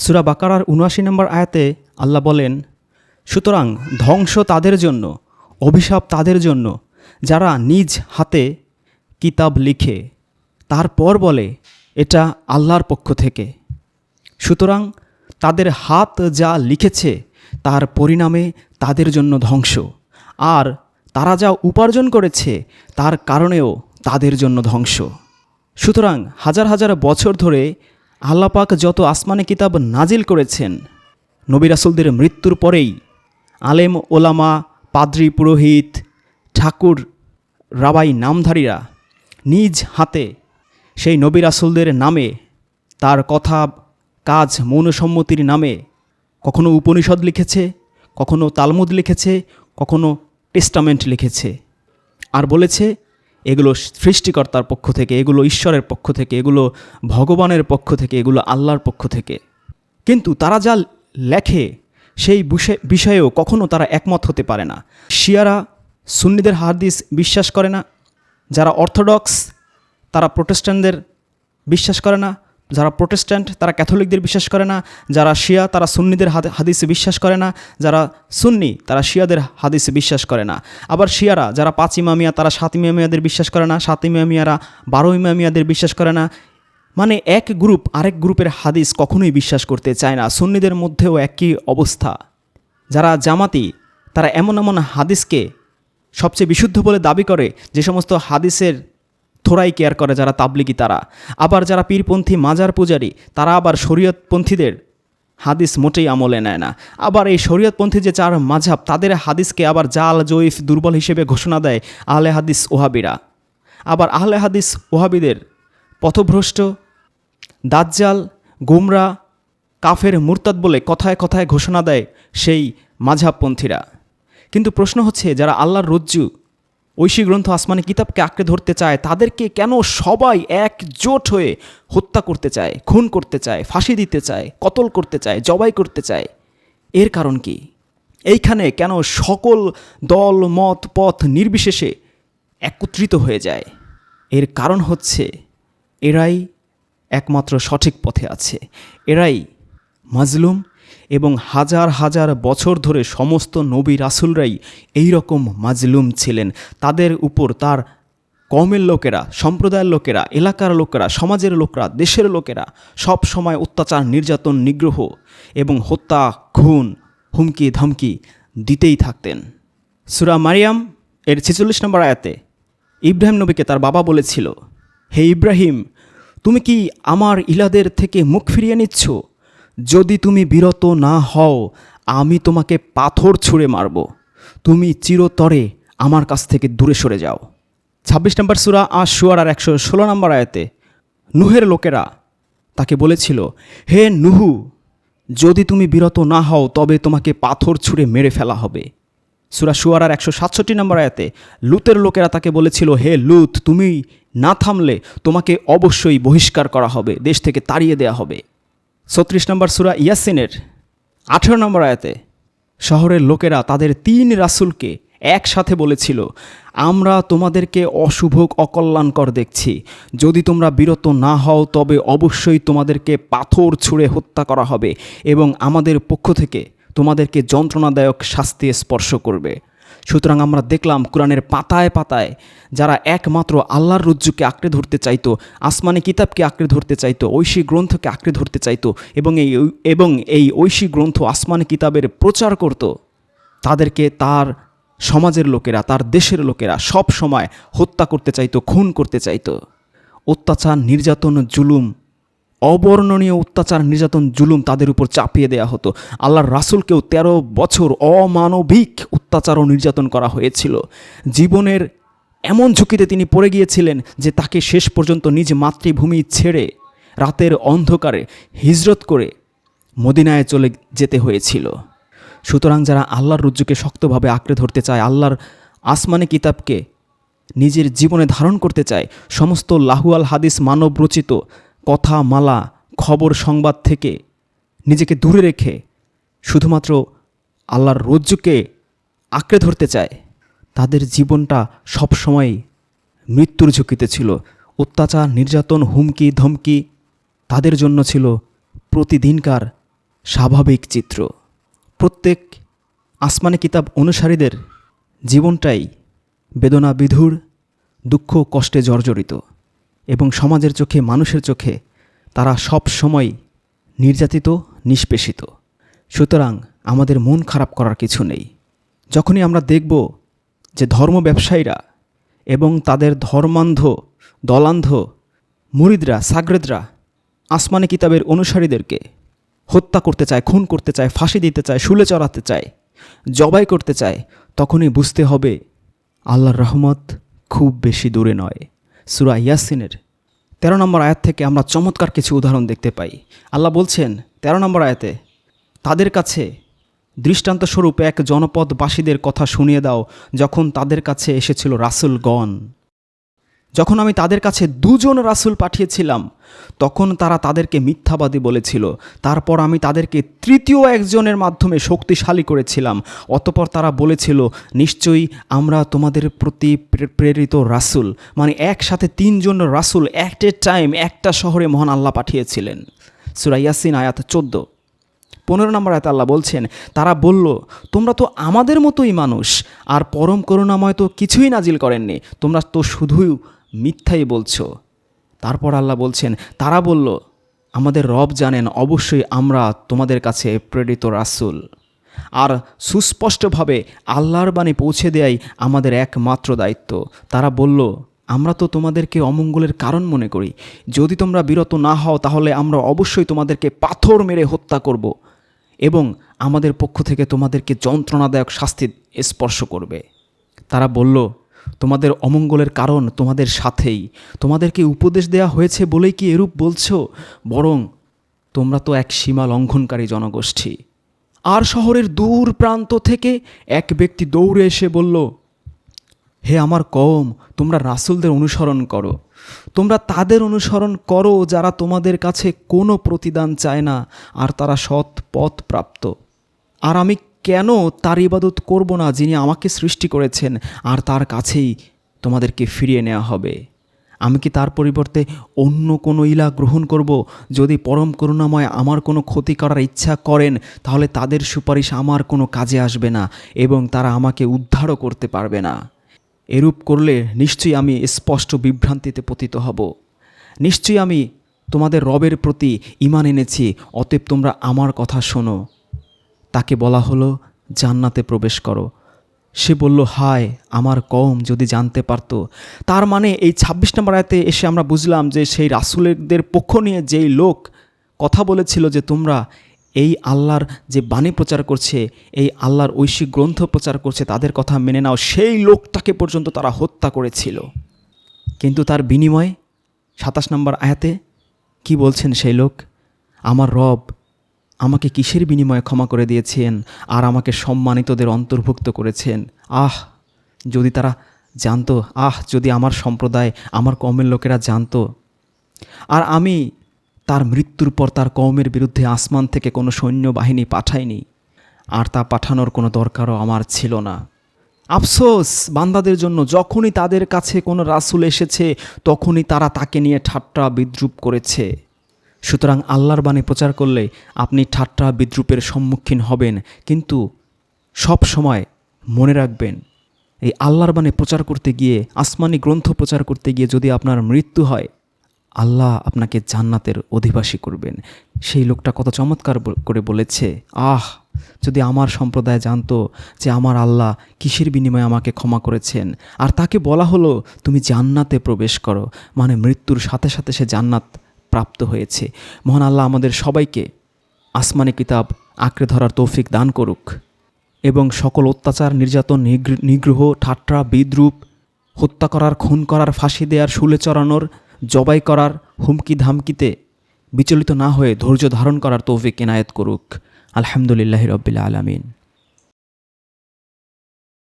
সুরা বাকারার উনআশি নম্বর আয়াতে আল্লাহ বলেন, সুতরাং ধ্বংস তাদের জন্য, অভিশাপ তাদের জন্য, যারা নিজ হাতে কিতাব লিখে, তারপর বলে, এটা আল্লাহর পক্ষ থেকে। সুতরাং তাদের হাত যা লিখেছে, তার পরিণামে তাদের জন্য ধ্বংস, আর তারা যা উপার্জন করেছে, তার কারণেও তাদের জন্য ধ্বংস। সুতরাং হাজার হাজার বছর ধরে আল্লাপাক যত আসমানি কিতাব নাজিল করেছেন, নবী রাসুলদের মৃত্যুর পরেই আলেম, ওলামা, পাদ্রি, পুরোহিত, ঠাকুর, রাবাই নামধারীরা নিজ হাতে সেই নবী রাসুলদের নামে তার কথা, কাজ, মৌনসম্মতির নামে কখনো উপনিষদ লিখেছে, কখনো তালমুদ লিখেছে, কখনো টেস্টামেন্ট লিখেছে। আর বলেছে এগুলো সৃষ্টিকর্তার পক্ষ থেকে, এগুলো ঈশ্বরের পক্ষ থেকে, এগুলো ভগবানের পক্ষ থেকে, এগুলো আল্লাহর পক্ষ থেকে। কিন্তু তারা যা লেখে, সেই বিষয়- বিষয়েও কখনও তারা একমত হতে পারে না। শিয়ারা সুন্নিদের হাদিস বিশ্বাস করে না। যারা অর্থোডক্স, তারা প্রোটেস্ট্যান্টদের বিশ্বাস করে না। যারা প্রোটেস্ট্যান্ট, তারা ক্যাথলিকদের বিশ্বাস করে না, যারা শিয়া, তারা সুন্নিদের হাদ- হাদিসে বিশ্বাস করে না, যারা সুন্নি, তারা শিয়াদের হাদিসে বিশ্বাস করে না। আবার শিয়ারা, যারা পাঁচ ইমামিয়া, তারা সাত ইমামিয়াদের বিশ্বাস করে না, সাত ইমামিয়ারা বারো ইমামিয়াদের বিশ্বাস করে না। মানে এক গ্রুপ, আরেক গ্রুপের হাদিস কখনোই বিশ্বাস করতে চায় না। সুন্নিদের মধ্যেও একই অবস্থা। যারা জামাতি, তারা এমন এমন হাদিসকে সবচেয়ে বিশুদ্ধ বলে দাবি করে, যে সমস্ত হাদিসের থোড়াই কেয়ার করে যারা তাবলিগি তারা। আবার যারা পীরপন্থী মাজার পূজারী, তারা আবার শরীয়তপন্থীদের হাদিস মোটেই আমলে নেয় না। আবার এই শরীয়তপন্থী যে চার মাঝাব তাদের হাদিসকে আবার জাল, জয়ীফ, দুর্বল হিসেবে ঘোষণা দেয় আহলে হাদিস ওহাবিরা। আবার আহলে হাদিস ওহাবিদের পথভ্রষ্ট, দাজ্জাল, গুমরা, কাফের মুরতাদ বলে কথায় কথায় ঘোষণা দেয় সেই মাঝাবপন্থীরা কিন্তু প্রশ্ন হচ্ছে, যারা আল্লাহর রজ্জু ঐশী গ্রন্থ আসমানি কিতাবকে আঁকড়ে ধরতে চায়, তাদেরকে কেন সবাই একজোট হয়ে হত্যা করতে চায়, খুন করতে চায়, ফাঁসি দিতে চায়, কতল করতে চায়, জবাই করতে চায়? এর কারণ কি? এইখানে কেন সকল দল, মত, পথ নির্বিশেষে একত্রিত হয়ে যায়? এর কারণ হচ্ছে এরাই একমাত্র সঠিক পথে আছে। এরাই মাজলুম এবং হাজার হাজার বছর ধরে সমস্ত নবী রাসুলরাই এই রকম মাজলুম ছিলেন। তাদের উপর তার কমের লোকেরা, সম্প্রদায়ের লোকেরা, এলাকার লোকেরা, সমাজের লোকেরা, দেশের লোকেরা সব সময় অত্যাচার, নির্যাতন, নিগ্রহ এবং হত্যা, খুন, হুমকি, ধমকি দিতেই থাকতেন। সুরা মারিয়াম এর ছেচল্লিশ নম্বর আয়াতে ইব্রাহিম নবীকে তার বাবা বলেছিল, হে ইব্রাহিম, তুমি কি আমার ইলাদের থেকে মুখ ফিরিয়ে নিচ্ছ? যদি তুমি বিরত না হও, আমি তোমাকে পাথর ছুঁড়ে মারব। তুমি চিরতরে আমার কাছ থেকে দূরে সরে যাও। ছাব্বিশ নম্বর সুরা আর শুয়ার আর একশো ষোলো নম্বর আয়াতে, নুহের লোকেরা তাকে বলেছিল, হে নুহু, যদি তুমি বিরত না হও, তবে তোমাকে পাথর ছুঁড়ে মেরে ফেলা হবে। সুরা সুয়ারার একশো সাতষট্টি নম্বর আয়াতে, লুতের লোকেরা তাকে বলেছিল, হে লুত, তুমি না থামলে তোমাকে অবশ্যই বহিষ্কার করা হবে, দেশ থেকে তাড়িয়ে দেয়া হবে। ছত্রিশ নম্বর সুরা ইয়াসিনের আঠেরো নম্বর আয়াতে, শহরের লোকেরা তাদের তিন রাসুলকে একসাথে বলেছিল, আমরা তোমাদেরকে অশুভ অকল্যাণকর দেখছি। যদি তোমরা বিরত না হও, তবে অবশ্যই তোমাদেরকে পাথর ছুঁড়ে হত্যা করা হবে এবং আমাদের পক্ষ থেকে তোমাদেরকে যন্ত্রণাদায়ক শাস্তি স্পর্শ করবে। সুতরাং আমরা দেখলাম কোরআনের পাতায় পাতায় যারা একমাত্র আল্লাহর রজ্জুকে আঁকড়ে ধরতে চাইতো, আসমানি কিতাবকে আঁকড়ে ধরতে চাইতো, ঐশী গ্রন্থকে আঁকড়ে ধরতে চাইতো এবং এই এবং এই ঐশী গ্রন্থ আসমানি কিতাবের প্রচার করত, তাদেরকে তার সমাজের লোকেরা, তার দেশের লোকেরা সব সময় হত্যা করতে চাইতো, খুন করতে চাইতো। অত্যাচার, নির্যাতন, জুলুম অবর্ণনীয় অত্যাচার, নির্যাতন, জুলুম তাদের উপর চাপিয়ে দেয়া হতো। আল্লাহর রাসুলকেও ১৩ বছর অমানবিক অত্যাচার ও নির্যাতন করা হয়েছিল। জীবনের এমন ঝুঁকিতে তিনি পড়ে গিয়েছিলেন যে তাকে শেষ পর্যন্ত নিজ মাতৃভূমি ছেড়ে রাতের অন্ধকারে হিজরত করে মদিনায় চলে যেতে হয়েছিল। সুতরাং যারা আল্লাহর রুজ্জুকে শক্তভাবে আঁকড়ে ধরতে চায়, আল্লাহর আসমানি কিতাবকে নিজের জীবনে ধারণ করতে চায়, সমস্ত লাহুয়াল হাদিস মানব রচিত কথা মালা খবর সংবাদ থেকে নিজেকে দূরে রেখে শুধুমাত্র আল্লাহর রজ্জুকে আঁকড়ে ধরতে চায়। তাদের জীবনটা সবসময় মৃত্যুর ঝুঁকিতে ছিল। অত্যাচার, নির্যাতন, হুমকি, ধমকি তাদের জন্য ছিল প্রতিদিনকার স্বাভাবিক চিত্র। প্রত্যেক আসমানি কিতাব অনুসারীদের জীবনটাই বেদনা বিধুর দুঃখ, কষ্টে জর্জরিত। এবং সমাজের চোখে, মানুষের চোখে তারা সব সময় নির্যাতিত, নিষ্পেষিত। সুতরাং আমাদের মন খারাপ করার কিছু নেই। যখনই আমরা দেখব যে ধর্ম ব্যবসায়ীরা এবং তাদের ধর্মান্ধ, দলান্ধ মুরিদরা, সাগরেদরা আসমানি কিতাবের অনুসারীদেরকে হত্যা করতে চায়, খুন করতে চায়, ফাঁসি দিতে চায়, শুলে চড়াতে চায়, জবাই করতে চায়, তখনই বুঝতে হবে, আল্লাহর রহমত খুব বেশি দূরে নয়। সুরা ইয়াসিনের। তেরো নম্বর আয়াত থেকে আমরা চমৎকার কিছু উদাহরণ দেখতে পাই। আল্লাহ বলছেন, তেরো নম্বর আয়াতে, তাদের কাছে দৃষ্টান্তস্বরূপ এক জনপদবাসীদের কথা শুনিয়ে দাও, যখন তাদের কাছে এসেছিল রাসুলগণ। যখন আমি তাদের কাছে দুজন রাসূল পাঠিয়েছিলাম, তখন তারা তাদেরকে মিথ্যাবাদী বলেছিল। তারপর আমি তাদেরকে তৃতীয় একজনের মাধ্যমে শক্তিশালী করেছিলাম। অতপর তারা বলেছিল, নিশ্চয়ই আমরা তোমাদের প্রতি প্রেরিত রাসূল। মানে একসাথে তিনজন রাসূল অ্যাট এ টাইম একটা শহরে মহান আল্লাহ পাঠিয়েছিলেন। সুরাইয়াসিন আয়াত চোদ্দ। পনেরো নম্বর আয়াতে আল্লাহ বলছেন, তারা বলল, তোমরা তো আমাদের মতোই মানুষ, আর পরম করুণাময় তো কিছুই নাজিল করেননি। তোমরা তো শুধুই মিথ্যাই বলছো। তারপর আল্লাহ বলছেন, তারা বলল, আমাদের রব জানেন, অবশ্যই আমরা তোমাদের কাছে প্রেরিত রাসুল। আর সুস্পষ্টভাবে আল্লাহর বাণী পৌঁছে দেয়াই আমাদের একমাত্র দায়িত্ব। তারা বলল, আমরা তো তোমাদেরকে অমঙ্গলের কারণ মনে করি। যদি তোমরা বিরত না হও, তাহলে আমরা অবশ্যই তোমাদেরকে পাথর মেরে হত্যা করব এবং আমাদের পক্ষ থেকে তোমাদেরকে যন্ত্রণাদায়ক শাস্তি স্পর্শ করবে। তারা বলল তোমাদের অমঙ্গলের কারণ তোমাদের সাথেই। তোমাদেরকে উপদেশ দেয়া হয়েছে বলেই কি এরূপ বলছো? বরং তোমরা তো এক সীমা লঙ্ঘনকারী জনগোষ্ঠী। আর শহরের দূর প্রান্ত থেকে এক ব্যক্তি দৌড়ে এসে বলল, হে আমার কম তোমরা রাসূলদের অনুসরণ করো। তোমরা তাদের অনুসরণ করো যারা তোমাদের কাছে কোনো প্রতিদান চায় না, আর তারা সৎ পথ প্রাপ্ত আর আমি কেন তার ইবাদত করব না যিনি আমাকে সৃষ্টি করেছেন? আর তার কাছেই তোমাদেরকে ফিরিয়ে নেওয়া হবে। আমি কি তার পরিবর্তে অন্য কোনো ইলা গ্রহণ করব? যদি পরম করুণাময় আমার কোনো ক্ষতি করার ইচ্ছা করেন, তাহলে তাদের সুপারিশ আমার কোনো কাজে আসবে না এবং তারা আমাকে উদ্ধারও করতে পারবে না। এরূপ করলে নিশ্চয়ই আমি স্পষ্ট বিভ্রান্তিতে পতিত হব। নিশ্চয়ই আমি তোমাদের রবের প্রতি ইমান এনেছি, অতএব তোমরা আমার কথা শোনো। তাকে বলা হলো, জান্নাতে প্রবেশ করো। সে বলল, হায়, আমার কম যদি জানতে পারতো। তার মানে এই ছাব্বিশ নম্বর আয়তে এসে আমরা বুঝলাম যে সেই রাসুলেরদের পক্ষ নিয়ে যেই লোক কথা বলেছিল যে তোমরা এই আল্লাহর যে বাণী প্রচার করছে, এই আল্লাহর ঐশিক গ্রন্থ প্রচার করছে, তাদের কথা মেনে নাও। সেই লোকটাকে পর্যন্ত তারা হত্যা করেছিল। কিন্তু তার বিনিময়ে সাতাশ নম্বর আয়াতে কি বলছেন সেই লোক? আমার রব আমাকে কিসের বিনিময়ে ক্ষমা করে দিয়েছেন আর আমাকে সম্মানিতদের অন্তর্ভুক্ত করেছেন? আহ, যদি তারা জানতো, আহ, যদি আমার সম্প্রদায়, আমার কমের লোকেরা জানতো। আর আমি তার মৃত্যুর পর তার কওমের বিরুদ্ধে আসমান থেকে কোনো সৈন্যবাহিনী পাঠাইনি। আর তা পাঠানোর কোনো দরকারও আমার ছিল না। আফসোস, বান্দাদের জন্য যখনই তাদের কাছে কোনো রাসূল এসেছে, তখনই তারা তাকে নিয়ে ঠাট্টা বিদ্রুপ করেছে। সুতরাং আল্লাহর বাণী প্রচার করলে আপনি ঠাট্টা বিদ্রুপের সম্মুখীন হবেন, কিন্তু সব সময় মনে রাখবেন, এই আল্লাহর বাণী প্রচার করতে গিয়ে, আসমানি গ্রন্থ প্রচার করতে গিয়ে যদি আপনার মৃত্যু হয়, আল্লাহ আপনাকে জান্নাতের অধিবাসী করবেন। সেই লোকটা কত চমৎকার করে বলেছে, আহ, যদি আমার সম্প্রদায় জানতো যে আমার আল্লাহ কিসের বিনিময়ে আমাকে ক্ষমা করেছেন, আর তাকে বলা হলো, তুমি জান্নাতে প্রবেশ করো। মানে মৃত্যুর সাথে সাথে সে জান্নাত প্রাপ্ত হয়েছে। মহান আল্লাহ আমাদের সবাইকে আসমানি কিতাব আঁকড়ে ধরার তৌফিক দান করুক এবং সকল অত্যাচার, নির্যাতন, নিগ্র- নিগ্রহ, ঠাট্টা, বিদ্রুপ, হত্যা করার, খুন করার, ফাঁসি দেওয়ার শুলে চড়ানোর, জবাই করার, হুমকি ধামকিতে বিচলিত না হয়ে ধৈর্য ধারণ করার তৌফিক এনায়েত করুক। আলহামদুলিল্লাহ রবিল আলমিন।